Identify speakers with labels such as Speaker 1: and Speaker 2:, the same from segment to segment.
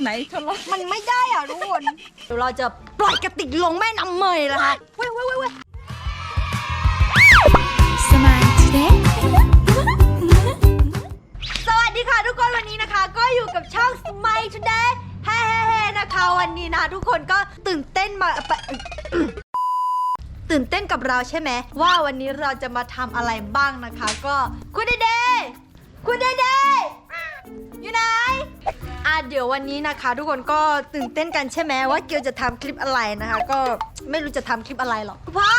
Speaker 1: ไหนทดลอง
Speaker 2: มันไม่ได้อะทุกคนเดี๋ยวเราจะปล่อยกระติกลงแม่น้ำเมยแล้วค่ะเว้ยเว้ยเว้ยเว้ย
Speaker 3: สมายทีเด็ก
Speaker 2: สวัสดีค่ะทุกคนวันนี้นะคะ ก็อยู่กับช่อง Smile Today เฮ้เฮ้นะคะวันนี้นะทุกคนก็ตื่นเต้นมาปะตื่นเต้นกับเราใช่ไหมว่าวันนี้เราจะมาทำอะไรบ้างนะคะ ก็คุณเดเดคุณเดเดอยู่ไหน อะเดี๋ยววันนี้นะคะ ทุกคนก็ตื่นเต้นกันใช่ไหมว่าเกียวจะทำคลิปอะไรนะคะ ก็ไม่รู้จะทำคลิปอะไรหรอกคุณพ่อ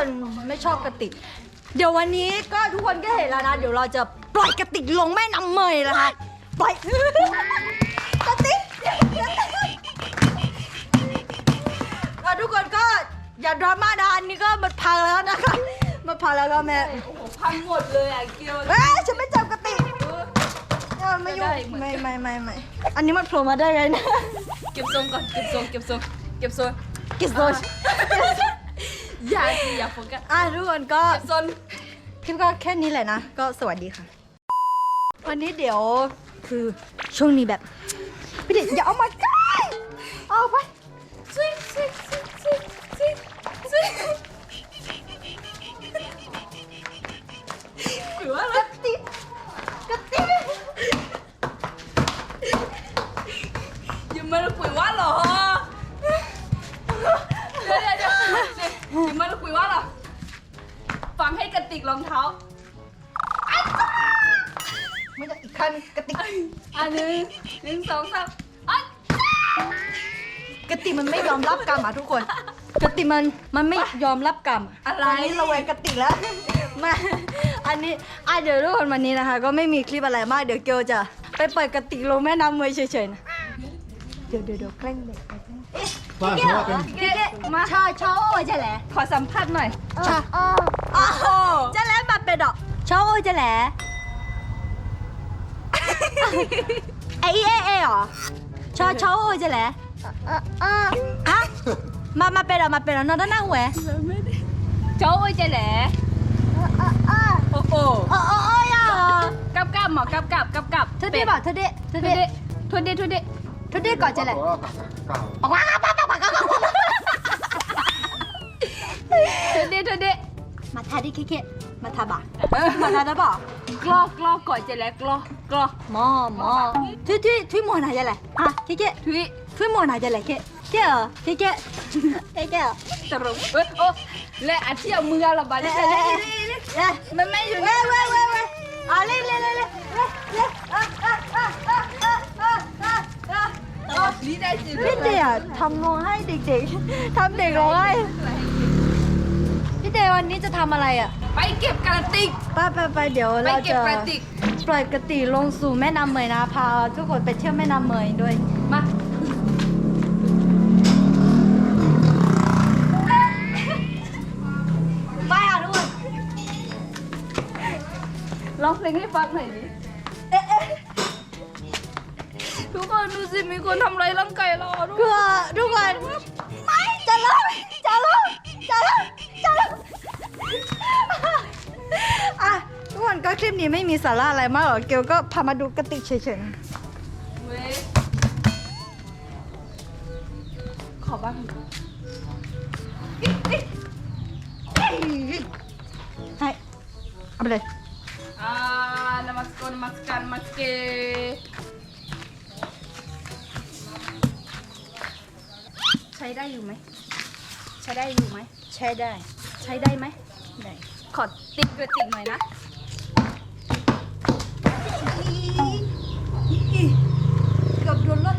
Speaker 2: คนไม่ชอบกระติก เดี๋ยววันนี้ก็ทุกคนก็เห็นแล้วนะ เดี๋ยวเราจะปล่อยกระติกลงแม่น้ำเมยแล้วค่ะปล่อยกระติกแล้วทุกคนก็อย่าดราม่านะอันนี้ก็มันพังแล้วนะคะมันพังแล้วก็แม่
Speaker 1: โอ้โหพังหมดเลยอะเกียว
Speaker 2: เอ้ยฉันไม่จับกระติก
Speaker 1: เออ
Speaker 2: เออไม่ยุ่
Speaker 1: ได้
Speaker 2: ง
Speaker 1: เหมือนกัน
Speaker 2: ไม่ไม่ไม่ไม่อันนี้มันโผล่มาได้ไงเนะ
Speaker 1: เก็บทรงก่อนเก็บทรงเก็บทรงเก็บทรง
Speaker 2: กิสโซน
Speaker 1: อย่าสิอย่าโฟกัส
Speaker 2: อะทุกคนก็
Speaker 1: เก็บทรง
Speaker 2: คลิปก็แค่นี้แหละนะ ก็สวัสดีค่ะ วันนี้เดี๋ยวคือช่วงนี้แบบพี่เด็กอย่าเอามาใกล้เอาไป
Speaker 1: ซิซิซิซิซิซิหรือว่าอะไร
Speaker 2: กระติกกระติก
Speaker 1: ยังไม่ไระติกรองเท้า
Speaker 2: ไม่ได้อีกครั้งกระติก
Speaker 1: อันหนึ่งหนึ่งสองสามอะ
Speaker 2: กระติกมันไม่ยอมรับกรรมอะทุกคนกระติกมันมันไม่ยอมรับกรรม
Speaker 1: อะไร
Speaker 2: ตนนี้เราแวงกระติกแล้วมาอันนี้อะเดี๋ยวทุกคนวันนี้นะคะ ก็ไม่มีคลิปอะไรมากเดี๋ยวเกียวจะไปปล่อยกระติกลงแม่น้ำเมยเฉยๆนะเดี๋ยวเดี๋ยวเดี๋ยวแกล้งเด็กไปแกล้ง
Speaker 4: บ้านเขาว่าเป็น
Speaker 1: เก๊ะมา
Speaker 2: ชอชอโอ้ยจะแหละ
Speaker 1: ขอสัมภาษณ์หน่อย
Speaker 2: ชออ๋อจะแหละมาเป็นดอกชอโอ้ยจะแหละเอเอเอเหรอชอชอโอ้ยจะแหละฮะมามาเป็นดอกมาเป็นดอกนอนด้านหน้าหัว
Speaker 1: โจ้ยเจแหล่โอ้โห
Speaker 2: โอ้โอ้โอ้ยอะ
Speaker 1: กับกับหมอกับกับกับกับ
Speaker 2: เธอดีบอกเธอดีเธ
Speaker 1: ทุ
Speaker 2: อ
Speaker 1: เด
Speaker 2: ดี
Speaker 1: ทุเดทุเด
Speaker 2: เธอดีก่อนจะแหละ
Speaker 4: เขาว่าเก่า
Speaker 2: ออกมา
Speaker 1: เธดะ
Speaker 2: มาทาดิเคเคมาทาบะมาทาดะบะ
Speaker 1: กลอกลอกก่อยเจแล้วกลอกลอ
Speaker 2: มอมอทุยทุยทุยมัวหนาจะไรฮะเคเค
Speaker 1: ทุย
Speaker 2: ทุยมัวหนาจะไรเคเคเอเคเคเคเคเออ
Speaker 1: ตรงเออโอ้และอาที่เอามือเราบาด
Speaker 2: เลย
Speaker 1: มันไม่อยู่
Speaker 2: เว้ยเว้ยเว้ยเว้ยเอาเล่นเล่นเล่นเล่นเล่น
Speaker 1: นี่ได้จริง
Speaker 2: พี่เดียทำร้องให้เด็กๆทำเด็กร้องให้ พี่เดย์วันนี้จะทำอะไรอะ
Speaker 1: ไปเก็บกระติก
Speaker 2: ไปไปไปเดี๋ยว
Speaker 1: ไป
Speaker 2: เรา
Speaker 1: เก็บ
Speaker 2: จะ
Speaker 1: กระติก
Speaker 2: ปล่อยกระติลงสู่แม่น้ำเมยนะพาทุกคนไปเที่ยวแม่น้ำเมยด้วย
Speaker 1: มา
Speaker 2: ไปอะทุกคน
Speaker 1: ร้องเพลงให้ฟังหน่อยดิ
Speaker 2: เอ๊ะเอ๊ะ
Speaker 1: ทุกคนดูสิมีคนทำร้ายร่างกายเราด้
Speaker 2: ก
Speaker 1: วย
Speaker 2: ลัวทุกคนไม่จะลงจะลงจะลงจะลง อะทุกคนก็คลิปนี้ไม่มีสาระอะไรมากหรอกเกลก็พามาดูกระติกเฉยๆนะ
Speaker 1: เว้ยขอบ้าง
Speaker 2: ให้เอาไปเลย
Speaker 1: อ่านามัสกนมัสกันมัสเกใช้ได้อยู่ไหม ใช้ได้อยู่ไหม
Speaker 2: ใช้ได้
Speaker 1: ใช้ได้ไหม
Speaker 2: ได้
Speaker 1: ข อติดกระติกหน่อยนะ
Speaker 2: เกือบโดนรถ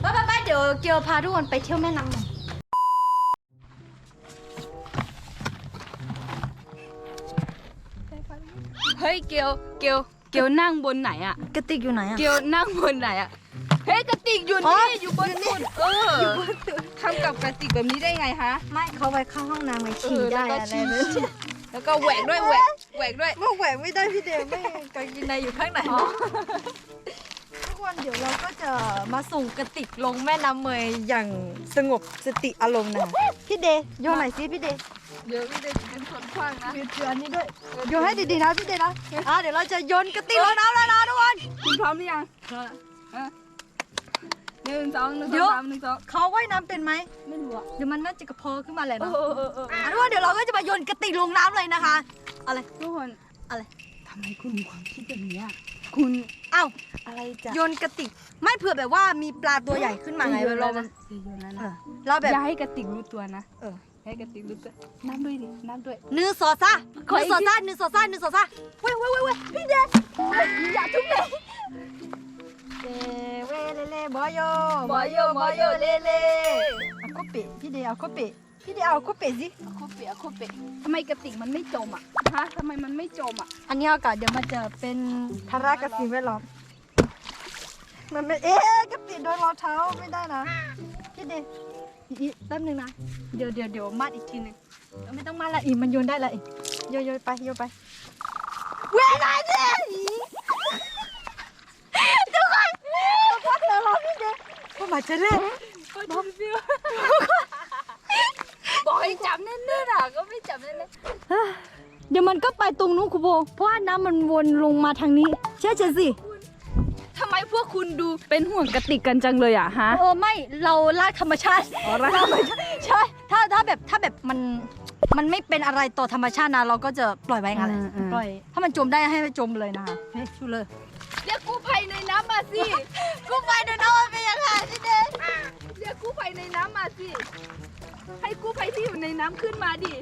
Speaker 2: ไปไปไปเดี๋ยวเกียวพาทุกคนไปเที่ยวแม่น้ำหน่อย
Speaker 1: เฮ้ยเกียวเกียวเกียวนั่งบนไหนอะ
Speaker 2: กระติกอยู่ไหนอะ
Speaker 1: เกียวนั่งบนไหนอะเฮ้ยกระติกอยู่นี่อยู่บนนี้เอออยู่บนสุด ทำกับกระติกแบบนี้ได้ไงฮะ
Speaker 2: ไม่เขาไปเข้าห้องน้ำไปฉี่ได้อะไรเนี่ย
Speaker 1: แล้วก็แหวกด้วยแหวกแหวกด้วย
Speaker 2: ไม่แหวกไม่ได้พี่เดมไม่กางเกินในอยู่ข้างในทุกวันเดี๋ยวเราก็จะมาส่งกระติกลงแม่น้ำเมยอย่างสงบสติอารมณ์นะพี่เดย์โยนหน่อยสิพี่เดย์
Speaker 1: เดี๋ยวพี่เดชเป็นคนคว้างนะ
Speaker 2: มีเชือนี้ด้วยโยนให้ดีๆนะพี่เดย์นะอะเดี๋ยวเราจะโยนกระติกลงน้ำแล้วนะทุกคน
Speaker 1: คุณพร้อมหรือยังอะหนึ่งสองหนึ่งส
Speaker 2: เดี๋
Speaker 1: อ
Speaker 2: ยว
Speaker 1: งสามหนึ่งสอง
Speaker 2: เขาว่ายน้ำเป็นไหม
Speaker 1: ไม่รู้อะ
Speaker 2: เดี๋ยวมันน่าจะกระเพาะขึ้นมาแหละ
Speaker 1: เอ
Speaker 2: เนาะ จะมาโยนกระติกลงน้ำเลยนะคะอะไร
Speaker 1: ทุกคน
Speaker 2: อะไร
Speaker 1: ทำไมคุณมีความคิดแบบนี้อะคุณ
Speaker 2: อ้าว
Speaker 1: อะไรจะ
Speaker 2: โยนกระติกไม่เผื่อแบบว่ามีปลาตัวใหญ่ขึ้นมาไง
Speaker 1: อย่โยน
Speaker 2: เรา
Speaker 1: แล้วนะอย่าโยนแล้ว
Speaker 2: เอ
Speaker 1: นะ
Speaker 2: อเราแบบ
Speaker 1: อย่าให้กระติกรู้ตัวนะ
Speaker 2: เออ
Speaker 1: ให้กระติกรู้ตัวน้ำด้วยดิน้ำด้วย
Speaker 2: หนึ่งสองซ่า
Speaker 1: ข
Speaker 2: ห
Speaker 1: อ
Speaker 2: นึ่
Speaker 1: อี
Speaker 2: ง
Speaker 1: ก
Speaker 2: สอง
Speaker 1: ที
Speaker 2: ซ่าหนึ่งสองซ่าหนึ่งสองซ่าเว้ยเว้ยเว้ยเว้ยพี่เดช
Speaker 1: อย่าทุบเลย
Speaker 2: เดเวเล่เล่บอยโย
Speaker 1: บอยโยบอยโย
Speaker 2: เล่เล่ เอาข้อเป็ดพี่เดชเอาข้อเป็ดพี่เดชเอาข้อเป็ดสิ
Speaker 1: โคเปะโคเปะทำไมกระติกมันไม่จมอะฮะทำไมมันไม่จมอะ
Speaker 2: อันนี้อากาศเดี๋ยวมันจะเป็นภาระกับสิ่งแวดล้อมมันไม่เอ๊ะกระติกโดนรองเท้าไม่ได้นะพี่เดชอีกแป๊บนึงนะเดี๋ยวเดี๋ยวเดี๋ยวมัดอีกทีหนึงเอาไม่ต้องมัดละอีมันโยนได้ละอีโยนโยนไปโยนไปเวลาเนี่ยทุกคนทุกคนเดี๋ยวรอพี่เดชเข้ามาจะเล่ น
Speaker 1: บอกให้จับแน่นๆอะก็ไม่จับแน่น
Speaker 2: เดี๋ยวมันก็ไปตรงนู้นคุณโบ เพราะว่าน้ำมันวนลงมาทางนี้ เชื่อฉันสิ
Speaker 1: ๆทำไมพวกคุณดูเป็นห่วงกระติกกันจังเลยอะฮะ
Speaker 2: เออไม่เราลากธรรมชาติ
Speaker 1: อ๋อรัก
Speaker 2: ธรรมชาติใช่ถ้าถ้าแบบถ้าแบบมันมันไม่เป็นอะไรต่อธรรมชาตินะ เราก็จะปล่อยไว้งั้นแหละปล่อย ถ้ามันจมได้ให้มันจมเลยนะคะเฮ้ยชูเลย
Speaker 1: เรียกกู้ภัยในน้ำมาสิ
Speaker 2: กูไปเดี๋ยวน้องมันเป็นยังไงพี่เดช
Speaker 1: เรียกกู้ภัยในน้ำมาสิ ให้กู้ภัยที่อยู่ในน้ำขึ้นมาดิ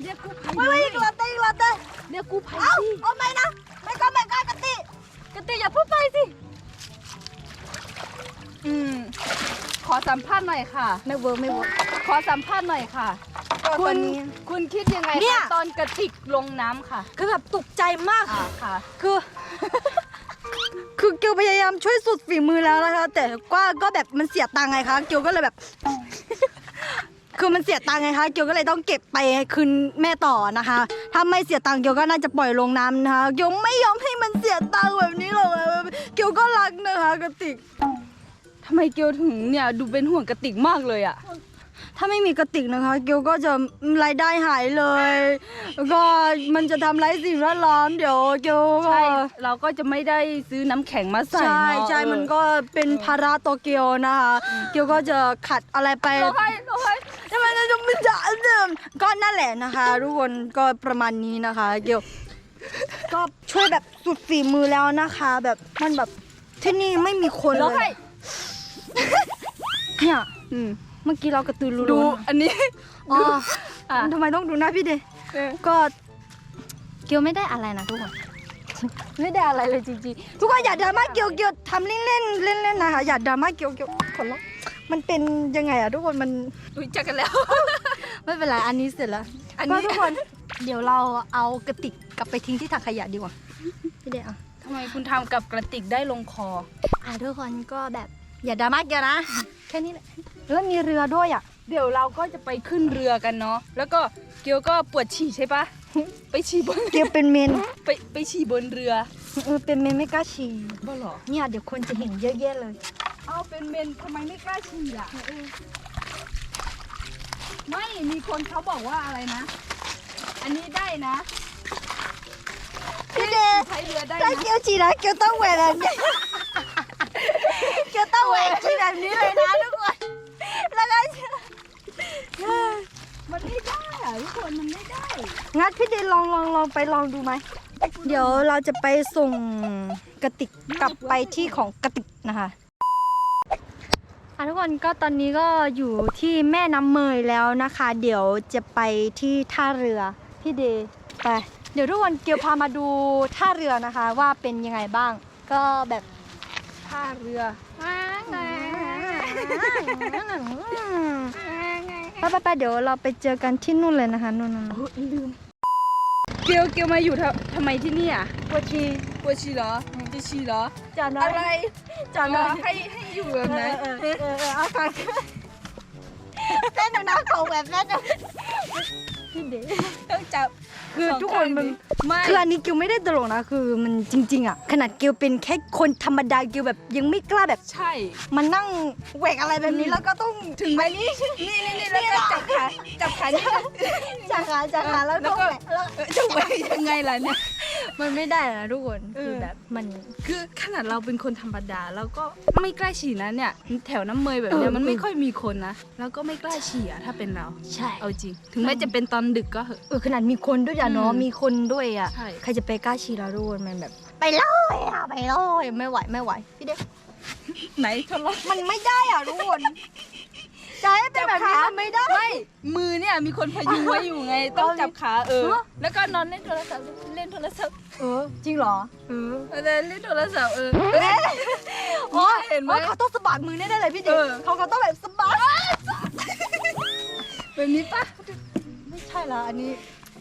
Speaker 1: เรียกกู้ภัย
Speaker 2: ไม่ไม่อีกละเต้อีกละเต้
Speaker 1: เรียกกู้ภัย
Speaker 2: เอ้า
Speaker 1: สิ
Speaker 2: เอาไม่นะไม่ก็ไม่ก็กติกติอย่าพูดไปสิ
Speaker 1: อืม ขอสัมภาษณ์หน่อยค่ะ
Speaker 2: ไม่เวิร์กไม่เวิร์ก
Speaker 1: ขอสัมภาษณ์หน่อยค่ะ
Speaker 2: ก็
Speaker 1: คุ
Speaker 2: ตอ
Speaker 1: ณ
Speaker 2: นนี้
Speaker 1: คุณคิดยังไง
Speaker 2: เนี่ย
Speaker 1: คะตอนกระติกลงน้ำค่ะ
Speaker 2: คือแบบตกใจมาก
Speaker 1: อ่าค่ะ
Speaker 2: คือ คือเกียวพยายามช่วยสุดฝีมือแล้วนะคะ แต่ก็ก็แบบมันเสียตังค์ไงคะเกียวก็เลยแบบ คือมันเสียตังค์ไงคะเกียวก็เลยต้องเก็บไปคืนแม่ต่อนะคะถ้าไม่เสียตังค์เกียวก็น่าจะปล่อยลงน้ำนะคะเกียวไม่ยอมให้มันเสียตังค์แบบนี้หรอกอะเกียวก็รักนะคะกระติก
Speaker 1: ทำไมเกียวถึงเนี่ยดูเป็นห่วงกระติกมากเลยอะ
Speaker 2: ถ้าไม่มีกระติกนะคะ เกียวก็จะรายได้หายเลยแล้วก็มันจะทำร้ายสิ่งแวดล้อมเดี๋ยวเกียวก็
Speaker 1: ใช่เราก็จะไม่ได้ซื้อน้ำแข็งมาใส่
Speaker 2: ใช่
Speaker 1: เนอะ
Speaker 2: ใช่
Speaker 1: เออ
Speaker 2: มันก็เป็นภาระโตเกียวนะคะ เกียวก็จะขัดอะไรไป
Speaker 1: เราให้เราให้
Speaker 2: ทำไมเราจะไม่จ่ายเดิมก็นั่นแหละนะคะ ทุกคนก็ประมาณนี้นะคะ เกียว ก็ช่วยแบบสุดฝีมือแล้วนะคะ แบบมันแบบที่นี่ไม่มีคนเล
Speaker 1: เราให้
Speaker 2: ยเนี่ย
Speaker 1: อืม
Speaker 2: เมื่อกี้เรากระตือรือ
Speaker 1: ดู
Speaker 2: ร้น
Speaker 1: อันนี้
Speaker 2: อ๋อ
Speaker 1: อะ
Speaker 2: ทำไมต้องดูหน้าพี่เดย์
Speaker 1: เออ
Speaker 2: ก็เกียวไม่ได้อะไรนะทุกคน ไม่ได้อะไรเลยจริงๆ ทุกคนอย่าดราม่าเกียวเกียวทำเล่นเล่นเล่นเล่นๆนะคะอย่าดราม่าเกียวเกียวขอร้องมันเป็นยังไงอะทุกคนมัน
Speaker 1: รู้จักกันแล้ว
Speaker 2: ไม่เป็นไรอันนี้เสร็จแล้ว
Speaker 1: อันนี้
Speaker 2: ก็ทุกคน เดี๋ยวเราเอากระติกกลับไปทิ้งที่ถังขยะดีกว่าพี่เดย์อะ
Speaker 1: ทำไมคุณทำกับกระติกได้ลงคอ
Speaker 2: อะทุกคนก็แบบอย่าดราม่าเกียวนะ แค่นี้แหละ แล้วมีเรือด้วยอะ
Speaker 1: เดี๋ยวเราก็จะไปขึ้นเรือกันเนาะ แล้วก็เกียวก็ปวดฉี่ใช่ปะ ไปฉี่บน
Speaker 2: เกียวเป็นเมน
Speaker 1: ไปไปฉี่บนเรือ
Speaker 2: เออเป็นเมนไม่กล้าฉี่
Speaker 1: บ้าหรอ
Speaker 2: เนี่ยเดี๋ยวคนจะเห็นเยอะแยะเลย
Speaker 1: เอาเป็นเมนทำไมไม่กล้าฉี่ล่ะ ไม่มีคนเขาบอกว่าอะไรนะ อันนี้ได้นะ
Speaker 2: พี่เดย์
Speaker 1: ใช้เรือได้
Speaker 2: ถ้า
Speaker 1: นะ
Speaker 2: เกียวฉี่นะเกียวต้องแหวกแบบนี้เกียวต้องแหวกฉี่แบบนี้เลยนะ
Speaker 1: อะทุกคนมันไม่ได้
Speaker 2: งัดพี่เดย์ลองลองลองไปลองดูไหม เดี๋ยวเราจะไปส่งกระติกกลับไปที่ของกระติกนะคะอะทุกคนก็ตอนนี้ก็อยู่ที่แม่น้ำเมยแล้วนะคะ เดี๋ยวจะไปที่ท่าเรือพี่เดย์ไปเดี๋ยวทุกคนเกียวพามาดูท่าเรือนะคะ ว่าเป็นยังไงบ้าง ก็แบบ
Speaker 1: ท่าเรือ
Speaker 2: ไปไปไปเดี๋ยวเราไปเจอกันที่นู่นเลยนะคะนู่นนู่น
Speaker 1: โอ้ลืม เกลเกลมาอยู่ทำทำไมที่นี่อะ
Speaker 2: ปวดชี
Speaker 1: ปวดฉี่เหรอจะฉี่เหรอ
Speaker 2: จานน้อย
Speaker 1: อะไร
Speaker 2: จานน้อย
Speaker 1: ให้ให้อยู่แบบไหน
Speaker 2: เออเออเออเออเอาฟังเต้นหนูนะของแบบเต้นพี่เด
Speaker 1: ต้องจับ
Speaker 2: คือทุกคนมัน
Speaker 1: ไม่
Speaker 2: คืออันนี้กิวไม่ได้ตลกนะ คือมันจริง ๆ อะ ขนาดกิวเป็นแค่คนธรรมดากิวแบบยังไม่กล้าแบบ
Speaker 1: ใช่
Speaker 2: มานั่งแหวกอะไรแบบนี้แล้วก็ต้อง
Speaker 1: ถึงไหมนี่นี่นี่นี่แล้วก็จับขาจับขานี่ก็
Speaker 2: จากขาจากขาแล้ว
Speaker 1: แล้ว
Speaker 2: ก็
Speaker 1: ก็
Speaker 2: แหวกแล้ว
Speaker 1: เออจะไหวยังไงล่ะเนี่ย
Speaker 2: มันไม่ได้นะทุกคน
Speaker 1: เออ
Speaker 2: คือแบบมัน
Speaker 1: คือขนาดเราเป็นคนธรรมดาแล้วก็ไม่กล้าฉี่นะเนี่ย แถวน้ำเมยแบบเนี้ย
Speaker 2: เออ
Speaker 1: มันไม่ค่อยมีคนนะแล้วก็ไม่กล้าฉี่อะถ้าเป็นเรา
Speaker 2: ใช่
Speaker 1: เอาจริง ถึงแม้จะเป็นตอนดึกก็เหอะ
Speaker 2: เออขนาดมีคนด้วยอะเนาะ
Speaker 1: อืม
Speaker 2: มีคนด้วยอะ
Speaker 1: ใช่
Speaker 2: ใครจะไปกล้าฉี่เราทุกคนมันแบบ ไปเลยอะไปเลยไม่ไหวไม่ไหวพี่เด็ก
Speaker 1: ไหนทดลอง
Speaker 2: มันไม่ได้อะทุกคน จะให้เป็นแบบนี้มันไม่ได้
Speaker 1: ไม่มือเนี่ยมีคนพยุงไว้อยู่ไง ต้องจับขาเออ
Speaker 2: ฮะ
Speaker 1: แล้วก็นอนเล่นโทรศัพท์เล่นโทรศัพท์
Speaker 2: เออ จริงเหรอ
Speaker 1: เออเล่นเล่นโทรศัพท์เออ
Speaker 2: โอ้ย
Speaker 1: เห็นไหม
Speaker 2: โอ้ยเขาต้องสะบัดมือแน่ๆเลยพี่เด็ก
Speaker 1: เออ
Speaker 2: เขาเขาต้องแบบสะบัด
Speaker 1: แบบนี้ปะ
Speaker 2: ไม่ใช่ละอันนี้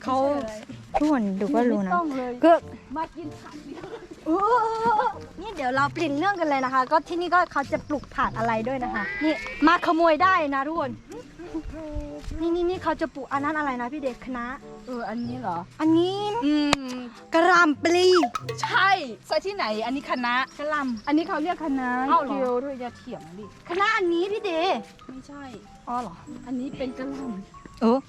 Speaker 2: เขา
Speaker 1: ไม่ใช่อะไร
Speaker 2: ทุกคนดูก็รู้นะ
Speaker 1: ไม่ต้องเลย
Speaker 2: ก็
Speaker 1: มากินผักดิ
Speaker 2: เอ อนี่เดี๋ยวเราเปลี่ยนเรื่องกันเลยนะคะ ก็ที่นี่ก็เขาจะปลูกผักอะไรด้วยนะคะ นี่มาขโมยได้นะทุกคน นี่นี่นี่เขาจะปลูกอันนั้นอะไรนะพี่เด็กคณะ
Speaker 1: เออ อันนี้เหรอ
Speaker 2: อันนี้
Speaker 1: อืม
Speaker 2: กระหลำปลี
Speaker 1: ใช่ใช่ที่ไหน อันนี้คณะ
Speaker 2: กระหล
Speaker 1: อันนี้เขาเรียกคณะ
Speaker 2: เอ้าเหรอ
Speaker 1: เกียวด้วยอย่าเถียงดิ
Speaker 2: คณะอันนี้พี่เด
Speaker 1: ไม่ใช่
Speaker 2: อ๋อเหรอ
Speaker 1: อันนี้เป็นกระหล่
Speaker 2: เออ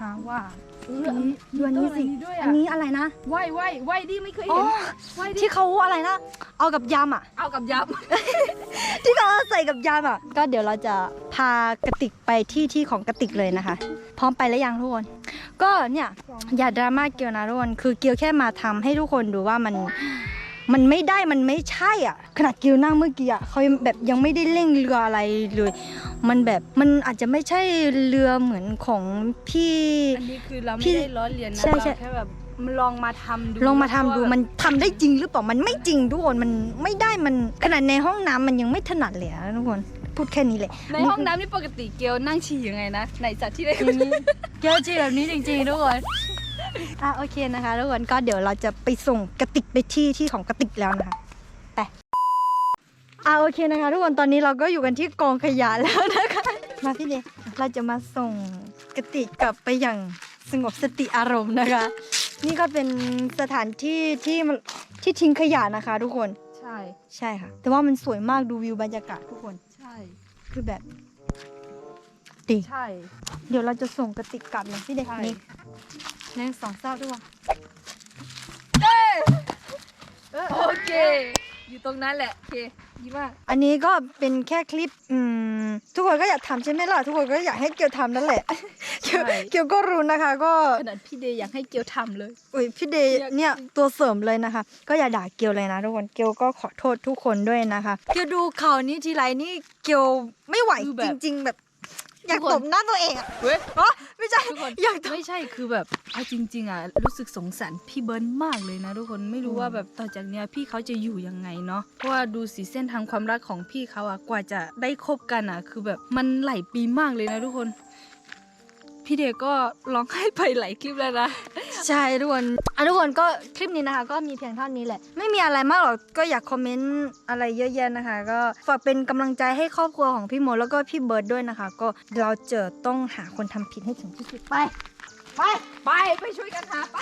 Speaker 2: หาว่าำ
Speaker 1: เออ
Speaker 2: อันนี้ดูอันนี้สิ
Speaker 1: ต้ด้วย
Speaker 2: อั
Speaker 1: อะ
Speaker 2: นนี้อะไรนะ
Speaker 1: ไหวไหวไหวดิไม่เคย
Speaker 2: อ๋อ
Speaker 1: เห็นไหวดิ
Speaker 2: ที่เขาอะไรนะ เอากับยำอะ
Speaker 1: เอากับยับ
Speaker 2: ที่เขาเอาใส่กับยำอะ ก็เดี๋ยวเราจะพากระติกไปที่ที่ของกระติกเลยนะคะ พร้อมไปแล้วยังทุกคน ก็เนี่ยอย่าดราม่าเกียวนะทุกคน คือเกียวแค่มาทำให้ทุกคนดูว่ามัน มันไม่ได้มันไม่ใช่อะ ขนาดเกียวนั่งเมื่อกี้อะเขายังแบบยังไม่ได้เร่งเรืออะไรเลย มันแบบมันอาจจะไม่ใช่เรือเหมือนของพี่
Speaker 1: อันนี้คือเรา
Speaker 2: พี่
Speaker 1: ไม่ได้ล้อเลียนนะ
Speaker 2: ใช่
Speaker 1: เรา
Speaker 2: ใช่
Speaker 1: แค่แบบลองมาทำดู
Speaker 2: ลองมาทำดู
Speaker 1: ว่า
Speaker 2: มันทำได้จริงหรือเปล่ามันไม่จริงทุกคนมันไม่ได้มันขนาดในห้องน้ำมันยังไม่ถนัดเลยอะทุกคนพูดแค่นี้เลย
Speaker 1: ในห้องน้ำนี่ปกติเกลนั่งฉี่ยังไงนะไหนจัดที่ได้
Speaker 2: เยอะจริงแบบนี้จริงๆทุกคน อะโอเคนะคะทุกคนก็เดี๋ยวเราจะไปส่งกระติกไปที่ที่ของกระติกแล้วนะคะไปอะโอเคนะคะ ทุกคนตอนนี้เราก็อยู่กันที่กองขยะแล้วนะคะ มาพี่เดชเราจะมาส่งกระติกกลับไปอย่างสงบสติอารมณ์นะคะ นี่ก็เป็นสถานที่ที่มันที่ทิ้งขยะนะคะ ทุกคน
Speaker 1: ใช่
Speaker 2: ใช่ค่ะ แต่ว่ามันสวยมากดูวิวบรรยากาศทุกคน
Speaker 1: ใช่
Speaker 2: คือแบบดี
Speaker 1: ใช่
Speaker 2: เดี๋ยวเราจะส่งกระติกกลับนะพี่เด็ก
Speaker 1: ใช่
Speaker 2: นี่ หนึ่งสองเศร้าด้วย
Speaker 1: โอเค อยู่ตรงนั้นแหละ โอเคดีมาก
Speaker 2: อันนี้ก็เป็นแค่คลิปอืมทุกคนก็อยากทำใช่ไหมล่ะ ทุกคนก็อยากให้เกียวทำนั่นแหละ เกียว
Speaker 1: ใช่
Speaker 2: เกียวก็รู้นะคะ ก็
Speaker 1: ขนาดพี่เดย์อยากให้เกลทำเลย
Speaker 2: อุ้ยพี่เดย์
Speaker 1: อยาก
Speaker 2: เนี่ยตัวเสริมเลยนะคะ ก็อย่าด่าเกียวเลยนะทุกคน เกียวก็ขอโทษทุกคนด้วยนะคะ เกียวดูข่าวนี้ทีไรนี่เกียวไม่ไหว
Speaker 1: คือแบ
Speaker 2: จ
Speaker 1: บ
Speaker 2: ริง ๆ แบบ อยาก
Speaker 1: ทุกคน
Speaker 2: ตบหน้าตัวเองอะ
Speaker 1: เว้ย
Speaker 2: อ๋อไม่ใช่
Speaker 1: ทุกคน
Speaker 2: อยากตบ
Speaker 1: ไม่ใช่คือแบบเอาจริง ๆอะรู้สึกสงสารพี่เบิร์นมากเลยนะ ทุกคนไม่รู้ว่าแบบต่อจากเนี้ยพี่เขาจะอยู่ยังไงเนาะเพราะว่าดูสีเส้นทางความรักของพี่เขาอะกว่าจะได้คบกันอะ คือแบบมันหลายปีมากเลยนะทุกคน พี่เดก็ร้องไห้ไปหลายคลิปแล้วนะ
Speaker 2: ใช่ทุกคนอะทุกคนก็คลิปนี้นะคะ ก็มีเพียงเท่านี้แหละ ไม่มีอะไรมากหรอกก็อยากคอมเมนต์อะไรเยอะแยะนะคะ ก็ฝากเป็นกำลังใจให้ครอบครัวของพี่โมแล้วก็พี่เบิร์ดด้วยนะคะ ก็เราเจอต้องหาคนทำผิดให้ถึงที่สุดไป ไป
Speaker 1: ไปไปช่วยกันหาไป